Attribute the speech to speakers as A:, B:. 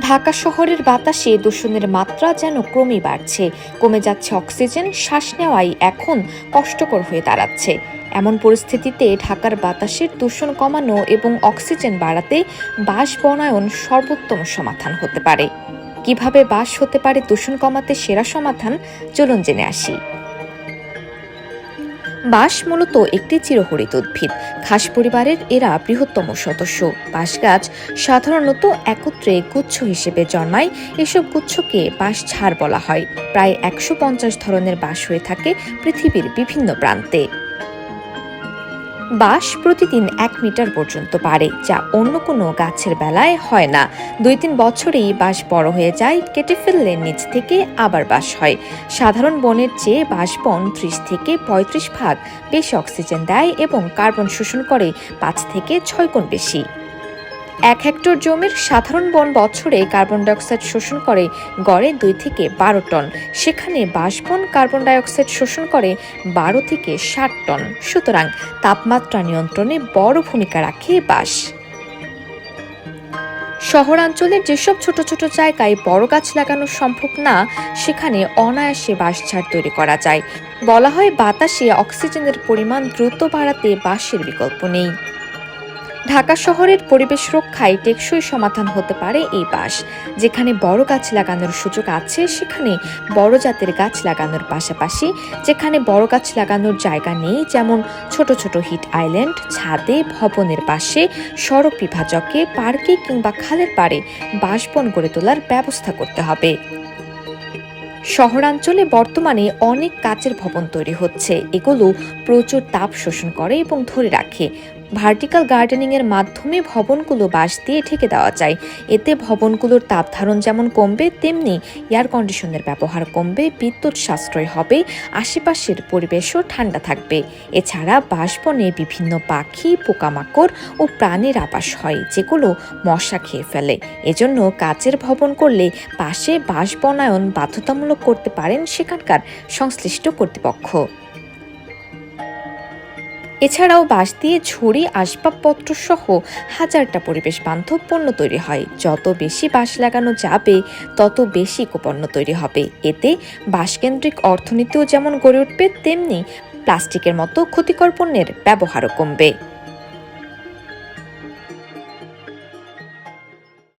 A: ঢাকা শহরের বাতাসে দূষণের মাত্রা যেন ক্রমেই বাড়ছে। কমে যাচ্ছে অক্সিজেন, শ্বাস নেওয়াই এখন কষ্টকর হয়ে দাঁড়াচ্ছে। এমন পরিস্থিতিতে ঢাকার বাতাসের দূষণ কমানো এবং অক্সিজেন বাড়াতে বাস বনায়ন সর্বোত্তম সমাধান হতে পারে। কীভাবে বাস হতে পারে দূষণ কমাতে সেরা সমাধান? চলুন জেনে আসি। বাঁশ মূলত একটি চিরহরিত উদ্ভিদ। ঘাস পরিবারের এরা বৃহত্তম সদস্য। বাঁশ গাছ সাধারণত একত্রে গুচ্ছ হিসেবে জন্মায়। এসব গুচ্ছকে বাঁশ ঝাড় বলা হয়। প্রায় একশো পঞ্চাশ ধরনের বাঁশ হয়ে থাকে পৃথিবীর বিভিন্ন প্রান্তে। বাঁশ প্রতিদিন এক মিটার পর্যন্ত বাড়ে যা অন্য কোনো গাছের বেলায় হয় না। দুই তিন বছরেই বাঁশ বড় হয়ে যায়, কেটে ফেললে নিচ থেকে আবার বাস হয়। সাধারণ বনের চেয়ে বাঁশ বন ত্রিশ থেকে পঁয়ত্রিশ ভাগ বেশি অক্সিজেন দেয় এবং কার্বন শোষণ করে পাঁচ থেকে ছয় গুণ বেশি। এক হেক্টর জমির সাধারণ বন বছরে কার্বন ডাইঅক্সাইড শোষণ করে গড়ে দুই থেকে বারো টন। সেখানে বাঁশবন কার্বন ডাইঅক্সাইড শোষণ করে বারো থেকে ষাট টন। সুতরাং তাপমাত্রা নিয়ন্ত্রণে বড় ভূমিকা রাখে বাঁশ। শহরাঞ্চলের যেসব ছোট ছোট জায়গায় বড় গাছ লাগানো সম্ভব না, সেখানে অনায়াসে বাঁশঝাড় তৈরি করা যায়। বলা হয় বাতাসে অক্সিজেনের পরিমাণ দ্রুত বাড়াতে বাঁশের বিকল্প নেই। ঢাকা শহরের পরিবেশ রক্ষায় টেকসই সমাধান হতে পারে এই বাঁশ যেখানে বড় গাছ লাগানোর সুযোগ আছে, সেখানে বড় জাতের গাছ লাগানোর পাশাপাশি যেখানে বড় গাছ লাগানোর জায়গা নেই, যেমন ছোট ছোট হিট আইল্যান্ড, ছাদে, ভবনের পাশে, সড়ক বিভাজকে, পার্কে কিংবা খালের পাড়ে বাঁশবন গড়ে তোলার ব্যবস্থা করতে হবে। শহরাঞ্চলে বর্তমানে অনেক কাচের ভবন তৈরি হচ্ছে। এগুলো প্রচুর তাপ শোষণ করে এবং ধরে রাখে। ভার্টিক্যাল গার্ডেনিং এর মাধ্যমে ভবনগুলো বাঁশ দিয়ে ঢেকে দেওয়া যায়। এতে ভবনগুলোর তাপ ধারণ যেমন কমবে, তেমনি এয়ার কন্ডিশনের ব্যবহার কমবে, বিদ্যুৎ সাশ্রয় হবে, আশেপাশের পরিবেশও ঠান্ডা থাকবে। এছাড়া বাঁশবনে বিভিন্ন পাখি, পোকামাকড় ও প্রাণীর আবাস হয়, যেগুলো মশা খেয়ে ফেলে। এজন্য কাচের ভবন করলে পাশে বাঁশ বনায়ন বাধ্যতামূলক করতে পারেন সেখানকার সংশ্লিষ্ট কর্তৃপক্ষ। এছাড়াও বাঁশ দিয়ে ঝুড়ি, আসবাবপত্র সহ হাজারটা পরিবেশ বান্ধব পণ্য তৈরি হয়। যত বেশি বাঁশ লাগানো যাবে, তত বেশি পণ্য তৈরি হবে। এতে বাঁশকেন্দ্রিক অর্থনীতিও যেমন গড়ে উঠবে, তেমনি প্লাস্টিকের মতো ক্ষতিকর পণ্যের ব্যবহারও কমবে।